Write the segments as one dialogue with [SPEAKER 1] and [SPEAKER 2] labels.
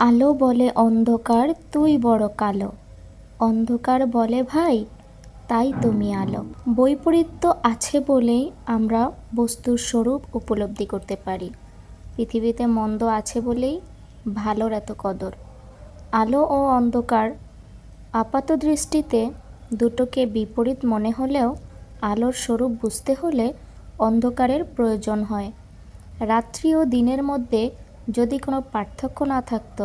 [SPEAKER 1] আলো বলে অন্ধকার, তুই বড় কালো। অন্ধকার বলে ভাই, তাই তুমি আলো। বৈপরীত্য আছে বলেই আমরা বস্তুর স্বরূপ উপলব্ধি করতে পারি। পৃথিবীতে মন্দ আছে বলেই ভালোর এত কদর। আলো ও অন্ধকার আপাত দৃষ্টিতে দুটোকে বিপরীত মনে হলেও আলোর স্বরূপ বুঝতে হলে অন্ধকারের প্রয়োজন হয়। রাত্রি ও দিনের মধ্যে যদি কোনো পার্থক্য না থাকতো,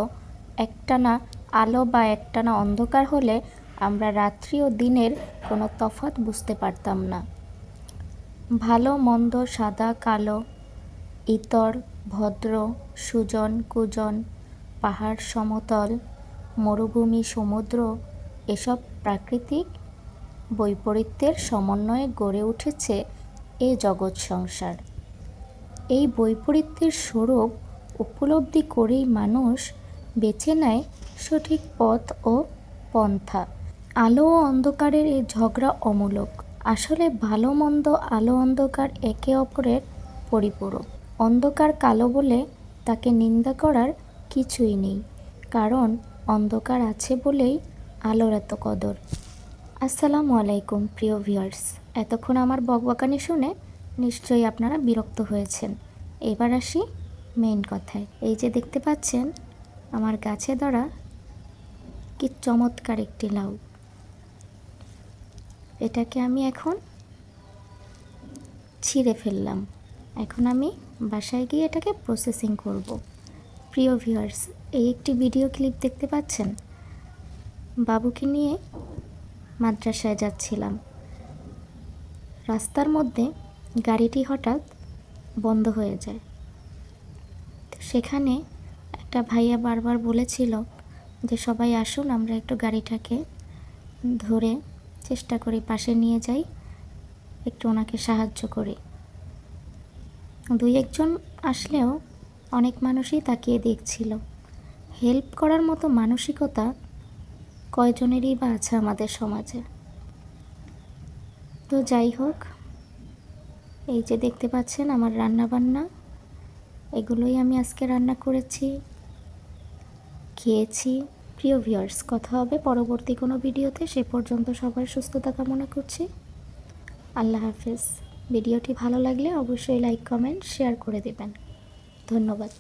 [SPEAKER 1] একটানা আলো বা একটানা অন্ধকার হলে আমরা রাত্রি ও দিনের কোনো তফাৎ বুঝতে পারতাম না। ভালো, মন্দ, সাদা, কালো, ইতর, ভদ্র, সুজন, কুজন, পাহাড়, সমতল, মরুভূমি, সমুদ্র, এসব প্রাকৃতিক বৈপরীত্যের সমন্বয়ে গড়ে উঠেছে এ জগৎ সংসার। এই বৈপরীত্যের স্বরূপ উপলব্ধি করেই মানুষ বেছে নেয় সঠিক পথ ও পন্থা। আলো ও অন্ধকারের এই ঝগড়া অমূলক। আসলে ভালো মন্দ আলো অন্ধকার একে অপরের পরিপূরক। অন্ধকার কালো বলে তাকে নিন্দা করার কিছুই নেই, কারণ অন্ধকার আছে বলেই আলোর এত কদর। আসসালামু আলাইকুম, প্রিয় ভিউয়ার্স। এতক্ষণ আমার বকবকানি শুনে নিশ্চয়ই আপনারা বিরক্ত হয়েছেন। এবার আসি মেইন কথায়। এই যে দেখতে পাচ্ছেন, আমার গাছে ধরা কি চমৎকার একটি লাউ। এটাকে আমি এখন ছিঁড়ে ফেললাম। এখন আমি বাসায় গিয়ে এটাকে প্রসেসিং করব। প্রিয় ভিউয়ার্স এই একটি ভিডিও ক্লিপ দেখতে পাচ্ছেন? বাবুকে নিয়ে মাদ্রাসায় যাচ্ছিলাম। রাস্তার মধ্যে গাড়িটি হঠাৎ বন্ধ হয়ে যায়। সেখানে একটা ভাইয়া বারবার বলেছিল যে, সবাই আসুন, আমরা একটু গাড়িটাকে ধরে চেষ্টা করি পাশে নিয়ে যাই, একটু ওনাকে সাহায্য করি। দুই একজন আসলেও অনেক মানুষই তাকিয়ে দেখছিল। হেল্প করার মতো মানসিকতা কয়জনেরই বা আছে আমাদের সমাজে। তো যাই হোক, এই যে দেখতে পাচ্ছেন আমার রান্না বান্না এগুলোই আমি আজকে রান্না করেছি। খেয়েছি। প্রিয় ভিউয়ার্স কথা হবে পরবর্তী কোনো ভিডিওতে। সে পর্যন্ত সবার সুস্থতা কামনা করছি। আল্লাহ হাফেজ। ভিডিওটি ভালো লাগলে অবশ্যই লাইক কমেন্ট শেয়ার করে দেবেন। ধন্যবাদ।